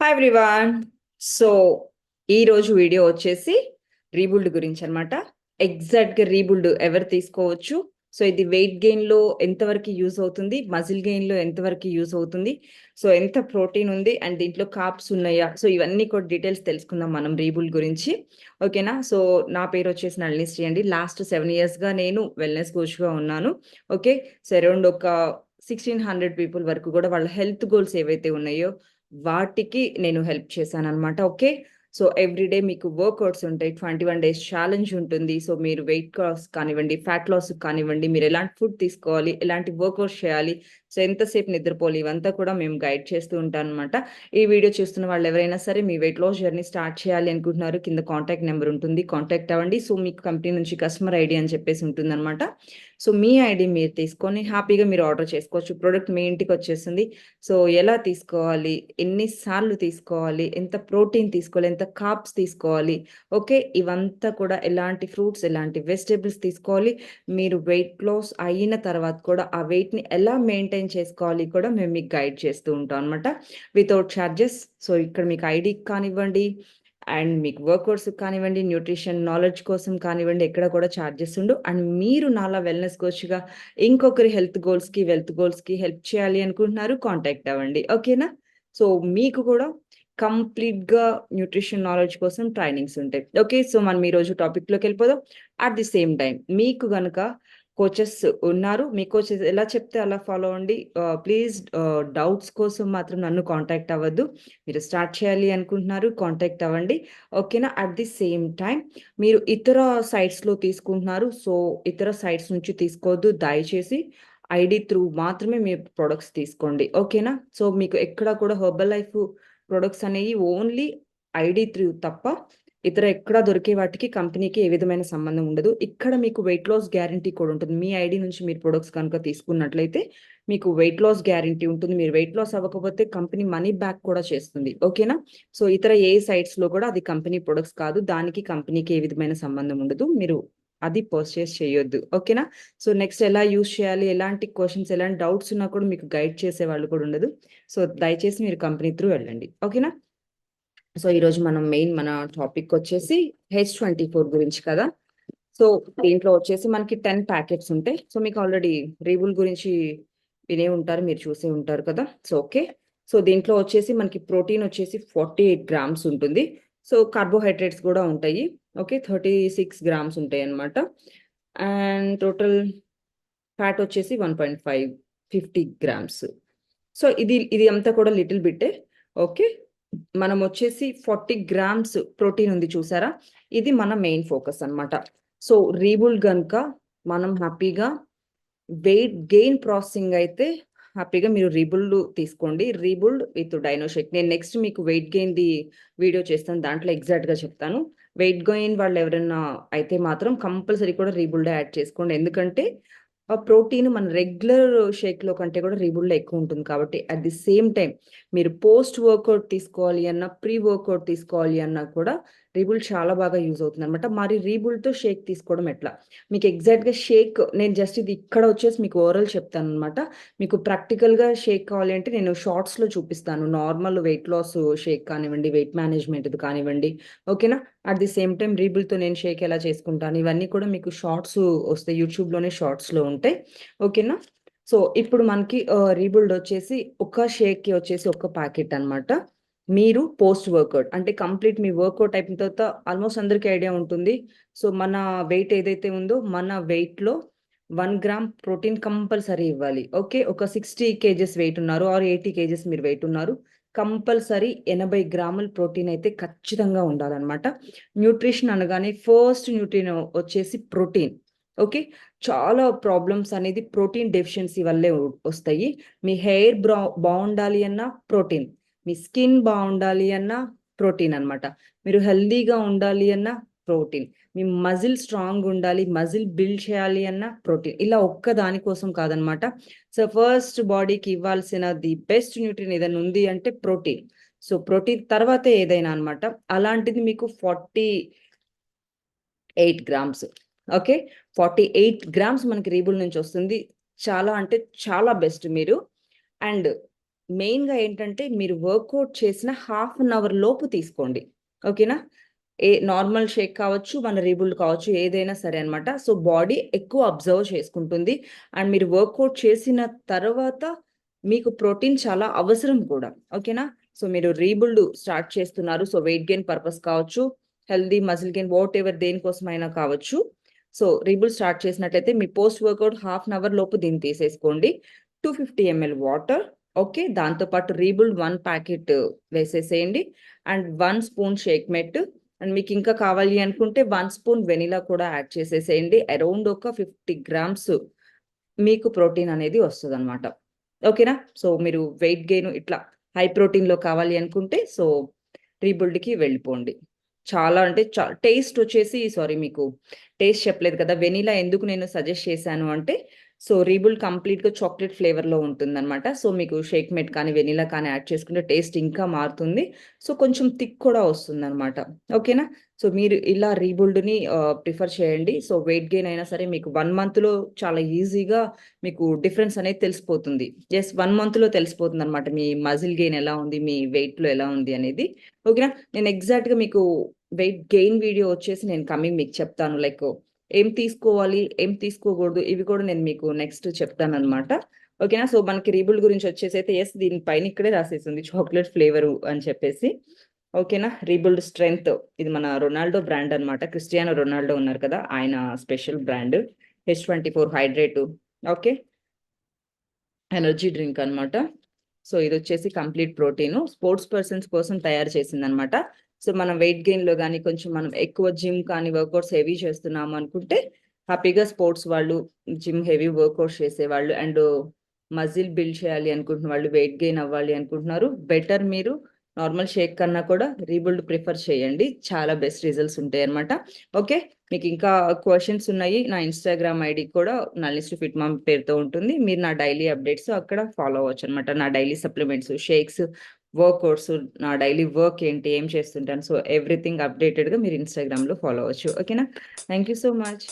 Hi everyone so ఈ రోజు video వచ్చేసి రీబుల్డ్ గురించి అనమాట ఎగ్జాక్ట్గా రీబుల్డ్ ఎవరు తీసుకోవచ్చు? సో ఇది వెయిట్ గెయిన్లో ఎంతవరకు యూజ్ అవుతుంది? మజిల్ గెయిన్లో ఎంతవరకు యూజ్ అవుతుంది? సో ఎంత ప్రోటీన్ ఉంది? అండ్ దీంట్లో కాప్స్ ఉన్నాయా? సో ఇవన్నీ కూడా డీటెయిల్స్ తెలుసుకుందాం మనం రీబుల్డ్ గురించి. ఓకేనా సో నా పేరు వచ్చేసి నళినిశ్రీ అండి. లాస్ట్ సెవెన్ ఇయర్స్గా నేను వెల్నెస్ కోచ్గా ఉన్నాను. ఓకే సో అరౌండ్ ఒక సిక్స్టీన్ హండ్రెడ్ పీపుల్ వరకు కూడా వాళ్ళ హెల్త్ గోల్స్ ఏవైతే ఉన్నాయో వాటికి నేను హెల్ప్ చేశాను అనమాట ఓకే? సో ఎవ్రీడే మీకు వర్కౌట్స్ ఉంటాయి ట్వంటీ వన్ డేస్ ఛాలెంజ్ ఉంటుంది. సో మీరు వెయిట్ లాస్ కానివ్వండి ఫ్యాట్ లాస్ కానివ్వండి మీరు ఎలాంటి ఫుడ్ తీసుకోవాలి ఎలాంటి వర్కౌట్స్ చేయాలి సో ఎంతసేపు నిద్రపోవాలి? ఇవంతా కూడా మేము గైడ్ చేస్తూ ఉంటాం అనమాట ఈ వీడియో చూస్తున్న వాళ్ళు ఎవరైనా సరే మీ వెయిట్ లాస్ జర్నీ స్టార్ట్ చేయాలి అనుకుంటున్నారు కింద కాంటాక్ట్ నెంబర్ ఉంటుంది కాంటాక్ట్ అవ్వండి. సో మీకు కంపెనీ నుంచి కస్టమర్ ఐడి అని చెప్పేసి ఉంటుంది అనమాట సో మీ ఐడి మీరు తీసుకొని హ్యాపీగా మీరు ఆర్డర్ చేసుకోవచ్చు. ప్రోడక్ట్ మీ ఇంటికి వచ్చేస్తుంది సో ఎలా తీసుకోవాలి? ఎన్నిసార్లు తీసుకోవాలి? ఎంత ప్రోటీన్ తీసుకోవాలి? ఎంత కాప్స్ తీసుకోవాలి? ఓకే? ఇవంతా కూడా ఎలాంటి ఫ్రూట్స్ ఎలాంటి వెజిటేబుల్స్ తీసుకోవాలి? మీరు వెయిట్ లాస్ అయిన తర్వాత కూడా ఆ వెయిట్ని ఎలా మెయింటైన్ చేసుకోవాలి కూడా మేము మీకు గైడ్ చేస్తూ ఉంటాం అనమాట వితౌట్ ఛార్జెస్ సో ఇక్కడ మీకు ఐడి కానివ్వండి అండ్ మీకు వర్కౌట్స్ కానివ్వండి న్యూట్రిషన్ నాలెడ్జ్ కోసం కానివ్వండి ఎక్కడ కూడా ఛార్జెస్ ఉండు అండ్ మీరు నాలా వెల్నెస్ కోచ్గా ఇంకొకరి హెల్త్ గోల్స్కి వెల్త్ గోల్స్కి హెల్ప్ చేయాలి అనుకుంటున్నారు కాంటాక్ట్ అవ్వండి. ఓకేనా సో మీకు కూడా కంప్లీట్గా న్యూట్రిషన్ నాలెడ్జ్ కోసం ట్రైనింగ్స్ ఉంటాయి. ఓకే సో మనం ఈరోజు టాపిక్లోకి వెళ్ళిపోదాం. అట్ ది సేమ్ టైం మీకు కనుక కోచెస్ ఉన్నారు. మీ కోచెస్ ఎలా చెప్తే అలా ఫాలో అవ్వండి. ప్లీజ్ డౌట్స్ కోసం మాత్రం నన్ను కాంటాక్ట్ అవ్వద్దు. మీరు స్టార్ట్ చేయాలి అనుకుంటున్నారు కాంటాక్ట్ అవ్వండి. ఓకేనా అట్ ది సేమ్ టైం మీరు ఇతర సైట్స్లో తీసుకుంటున్నారు. సో ఇతర సైట్స్ నుంచి తీసుకోవద్దు. దయచేసి ఐడి త్రూ మాత్రమే మీ ప్రొడక్ట్స్ తీసుకోండి. ఓకేనా సో మీకు ఎక్కడ కూడా హెర్బల్ లైఫ్ ప్రొడక్ట్స్ అనేవి ఓన్లీ ఐడి త్రూ తప్ప ఇతర ఎక్కడ దొరికే వాటికి కంపెనీకి ఏ విధమైన సంబంధం ఉండదు. ఇక్కడ మీకు వెయిట్ లాస్ గ్యారంటీ కూడా ఉంటుంది. మీ ఐడి నుంచి మీరు ప్రొడక్ట్స్ కనుక తీసుకున్నట్లయితే మీకు వెయిట్ లాస్ గ్యారంటీ ఉంటుంది. మీరు వెయిట్ లాస్ అవ్వకపోతే కంపెనీ మనీ బ్యాక్ కూడా చేస్తుంది. ఓకేనా సో ఇతర ఏ సైట్స్లో కూడా అది కంపెనీ ప్రొడక్ట్స్ కాదు. దానికి కంపెనీకి ఏ విధమైన సంబంధం ఉండదు. మీరు అది పర్చేస్ చేయొద్దు. ఓకేనా సో నెక్స్ట్ ఎలా యూస్ చేయాలి? ఎలాంటి క్వశ్చన్స్ ఎలాంటి డౌట్స్ ఉన్నా కూడా మీకు గైడ్ చేసే వాళ్ళు కూడా ఉండదు. సో దయచేసి మీరు కంపెనీ త్రూ వెళ్ళండి. ఓకేనా సో ఈరోజు మనం మెయిన్ మన టాపిక్ వచ్చేసి హెచ్ ట్వంటీ ఫోర్ గురించి కదా. సో దీంట్లో వచ్చేసి మనకి టెన్ ప్యాకెట్స్ ఉంటాయి. సో మీకు ఆల్రెడీ రీబుల్ గురించి వినే ఉంటారు మీరు చూసే ఉంటారు కదా. So okay. సో దీంట్లో వచ్చేసి మనకి ప్రోటీన్ వచ్చేసి ఫార్టీ ఎయిట్ గ్రామ్స్ ఉంటుంది. సో కార్బోహైడ్రేట్స్ కూడా ఉంటాయి. ఓకే థర్టీ సిక్స్ గ్రామ్స్ ఉంటాయి అన్నమాట. అండ్ టోటల్ ఫ్యాట్ వచ్చేసి one point five fifty grams. So ఇది ఇది అంతా కూడా లిటిల్ బిట్టే ఓకే. మనం వచ్చేసి ఫార్టీ గ్రామ్స్ ప్రోటీన్ ఉంది చూసారా? ఇది మన మెయిన్ ఫోకస్ అనమాట సో రీబుల్ గనుక మనం హ్యాపీగా వెయిట్ గెయిన్ ప్రాసెసింగ్ అయితే హ్యాపీగా మీరు రీబుల్డ్ తీసుకోండి. రీబుల్డ్ విత్ డైనోషెక్. నేను నెక్స్ట్ మీకు వెయిట్ గెయిన్ ది వీడియో చేస్తాను. దాంట్లో ఎగ్జాక్ట్గా చెప్తాను. వెయిట్ గెయిన్ వాళ్ళు ఎవరైనా అయితే మాత్రం కంపల్సరీ కూడా రీబుల్డ్ యాడ్ చేసుకోండి. ఎందుకంటే ప్రోటీన్ మన రెగ్యులర్ షేక్లో కంటే కూడా రీబుల్డ్లో ఎక్కువ ఉంటుంది కాబట్టి అట్ ది సేమ్ టైం మీరు పోస్ట్ వర్కౌట్ తీసుకోవాలి అన్నా ప్రీ వర్కౌట్ తీసుకోవాలి అన్నా కూడా రీబుల్ చాలా బాగా యూజ్ అవుతుంది అనమాట మరి రీబుల్తో షేక్ తీసుకోవడం ఎట్లా? మీకు ఎగ్జాక్ట్గా షేక్ నేను జస్ట్ ఇది ఇక్కడ వచ్చేసి మీకు ఓవరాల్ చెప్తాను అనమాట మీకు ప్రాక్టికల్గా షేక్ కావాలి అంటే నేను షార్ట్స్లో చూపిస్తాను. నార్మల్ వెయిట్ లాస్ షేక్ కానివ్వండి వెయిట్ మేనేజ్మెంట్ కానివ్వండి. ఓకేనా? అట్ ది సేమ్ టైం రీబుల్తో నేను షేక్ ఎలా చేసుకుంటాను? ఇవన్నీ కూడా మీకు షార్ట్స్ వస్తాయి. యూట్యూబ్లోనే షార్ట్స్లో ఉంటాయి. ఓకేనా? సో ఇప్పుడు మనకి రీబుల్డ్ వచ్చేసి ఒక షేక్కి వచ్చేసి ఒక ప్యాకెట్ అనమాట మీరు పోస్ట్ వర్కౌట్ అంటే కంప్లీట్ మీ వర్కౌట్ అయిపోయిన తర్వాత ఆల్మోస్ట్ అందరికీ ఐడియా ఉంటుంది. సో మన వెయిట్ ఏదైతే ఉందో మన వెయిట్లో వన్ గ్రామ్ ప్రోటీన్ కంపల్సరీ ఇవ్వాలి. ఓకే ఒక సిక్స్టీ కేజెస్ వెయిట్ ఉన్నారు ఆర్ ఎయిటీ కేజెస్ మీరు వెయిట్ ఉన్నారు. కంపల్సరీ ఎనభై గ్రాముల ప్రోటీన్ అయితే ఖచ్చితంగా ఉండాలన్నమాట. న్యూట్రిషన్ అనగానే ఫస్ట్ న్యూట్రిన్ వచ్చేసి ప్రోటీన్ ఓకే చాలా ప్రాబ్లమ్స్ అనేది ప్రోటీన్ డెఫిషియన్సీ వల్లే వస్తాయి. మీ హెయిర్ బ్రా బాగుండాలి అన్న ప్రోటీన్ మీ స్కిన్ బాగుండాలి అన్న ప్రోటీన్ అనమాట మీరు హెల్దీగా ఉండాలి అన్న ప్రోటీన్. మీ మజిల్ స్ట్రాంగ్ ఉండాలి మజిల్ బిల్డ్ చేయాలి అన్న ప్రోటీన్. ఇలా ఒక్క దానికోసం కాదనమాట సో ఫస్ట్ బాడీకి ఇవ్వాల్సిన ది బెస్ట్ న్యూట్రిన్ ఏదైనా ఉంది అంటే ప్రోటీన్. సో ప్రోటీన్ తర్వాతే ఏదైనా అనమాట అలాంటిది మీకు forty eight grams. Okay? Forty eight grams మనకి రీబుల్ నుంచి వస్తుంది. చాలా అంటే చాలా బెస్ట్ మీరు. అండ్ మెయిన్‌గా ఏంటంటే మీరు వర్కౌట్ చేసిన హాఫ్ అన్ అవర్ లోపు తీసుకోండి. ఓకేనా? ఏ నార్మల్ షేక్ కావచ్చు, మన రీబుల్డ్ కావచ్చు ఏదైనా సరే అన్నమాట. సో, బాడీ ఎక్కువ అబ్జర్వ్ చేసుకుంటుంది. అండ్ మీరు వర్కౌట్ చేసిన తర్వాత మీకు ప్రోటీన్ చాలా అవసరం కూడా. ఓకేనా? సో, మీరు రీబుల్డ్ స్టార్ట్ చేస్తున్నారు. సో, వెయిట్ గెయిన్ పర్పస్ కావచ్చు, హెల్దీ మజిల్ గెయిన్ ఎవర్ దేనికోసమైనా కావచ్చు. సో, రీబుల్ స్టార్ట్ చేసినట్లయితే మీ post workout half an hour లోపు దీన్ని తీసేసుకోండి. 250 ఎంఎల్ వాటర్ ఓకే. దాంతో పాటు రీబుల్డ్ 1 ప్యాకెట్ వేసేసేయండి. And one spoon Shakemate and మీకు ఇంకా కావాలి అనుకుంటే వన్ స్పూన్ వెనిలా కూడా యాడ్ చేసేసేయండి. అరౌండ్ ఒక 50 గ్రామ్స్ మీకు ప్రోటీన్ అనేది వస్తుంది అనమాట ఓకేనా? సో, మీరు వెయిట్ గెయిన్ ఇట్లా హై ప్రోటీన్‌లో కావాలి అనుకుంటే సో, రీబుల్డ్‌కి వెళ్ళిపోండి. చాలా అంటే చాలా టేస్ట్ వచ్చేసి సారీ మీకు టేస్ట్ చెప్పలేదు కదా! వెనిలా ఎందుకు నేను సజెస్ట్ చేశాను అంటే సో, రీబుల్డ్ కంప్లీట్‌గా చాక్లెట్ ఫ్లేవర్‌లో ఉంటుందనమాట. సో, మీకు షేక్ మెట్ కానీ, వెనీలా కానీ యాడ్ చేసుకుంటే టేస్ట్ ఇంకా మారుతుంది. సో, కొంచెం థిక్ కూడా వస్తుందనమాట. ఓకేనా? సో, మీరు ఇలా రీబుల్డ్‌ని ప్రిఫర్ చేయండి. సో, వెయిట్ గెయిన్ అయినా సరే మీకు వన్ మంత్‌లో చాలా ఈజీగా మీకు డిఫరెన్స్ అనేది తెలిసిపోతుంది. యెస్ 1 మంత్‌లో తెలిసిపోతుందనమాట. మీ మజిల్ గెయిన్ ఎలా ఉంది, మీ వెయిట్‌లో ఎలా ఉంది అనేది. ఓకేనా? నేను ఎగ్జాక్ట్‌గా మీకు వెయిట్ గెయిన్ వీడియో వచ్చేసి నేను కమింగ్ మీకు చెప్తాను. లైక్ ఏం తీసుకోవాలి, ఏం తీసుకోకూడదు ఇవి కూడా నేను మీకు నెక్స్ట్ చెప్తాను అనమాట ఓకేనా? సో, మనకి రీబుల్ గురించి వచ్చేసి యెస్ దీని పైన ఇక్కడే రాసేసింది చాక్లెట్ ఫ్లేవరు అని చెప్పేసి. ఓకేనా? రీబుల్డ్ స్ట్రెంగ్త్ ఇది మన రొనాల్డో బ్రాండ్ అనమాట. క్రిస్టియానో రొనాల్డో ఉన్నారు కదా! ఆయన స్పెషల్ బ్రాండ్. హెచ్24 హైడ్రేటు ఓకే. ఎనర్జీ డ్రింక్ అనమాట. సో, ఇది వచ్చేసి కంప్లీట్ ప్రోటీన్ స్పోర్ట్స్ పర్సన్స్ కోసం తయారు చేసింది అనమాట సో, మనం వెయిట్ గెయిన్‌లో కానీ కొంచెం మనం ఎక్కువ జిమ్ కానీ వర్కౌట్స్ హెవీ చేస్తున్నాము అనుకుంటే హ్యాపీగా స్పోర్ట్స్ వాళ్ళు, జిమ్ హెవీ వర్కౌట్స్ చేసేవాళ్ళు అండ్ మజిల్ బిల్డ్ చేయాలి అనుకుంటున్న వాళ్ళు, వెయిట్ గెయిన్ అవ్వాలి అనుకుంటున్నారు. బెటర్ మీరు నార్మల్ షేక్ కన్నా కూడా రీబుల్డ్ ప్రిఫర్ చేయండి. చాలా బెస్ట్ రిజల్ట్స్ ఉంటాయి అనమాట ఓకే. మీకు ఇంకా క్వశ్చన్స్ ఉన్నాయి. నా ఇన్‌స్టాగ్రామ్ ఐడి కూడా నల్లిస్ట్ ఫిట్ మామ్ పేరుతో ఉంటుంది. మీరు నా డైలీ అప్డేట్స్ అక్కడ ఫాలో అవ్వచ్చనమాట. నా daily supplements, shakes, work course నా డైలీ వర్క్ ఏంటి, ఏం చేస్తుంటాను. సో, ఎవ్రీథింగ్ అప్డేటెడ్‌గా మీరు ఇన్‌స్టాగ్రామ్‌లో ఫాలో అవ్వచ్చు. ఓకేనా? Thank you so much.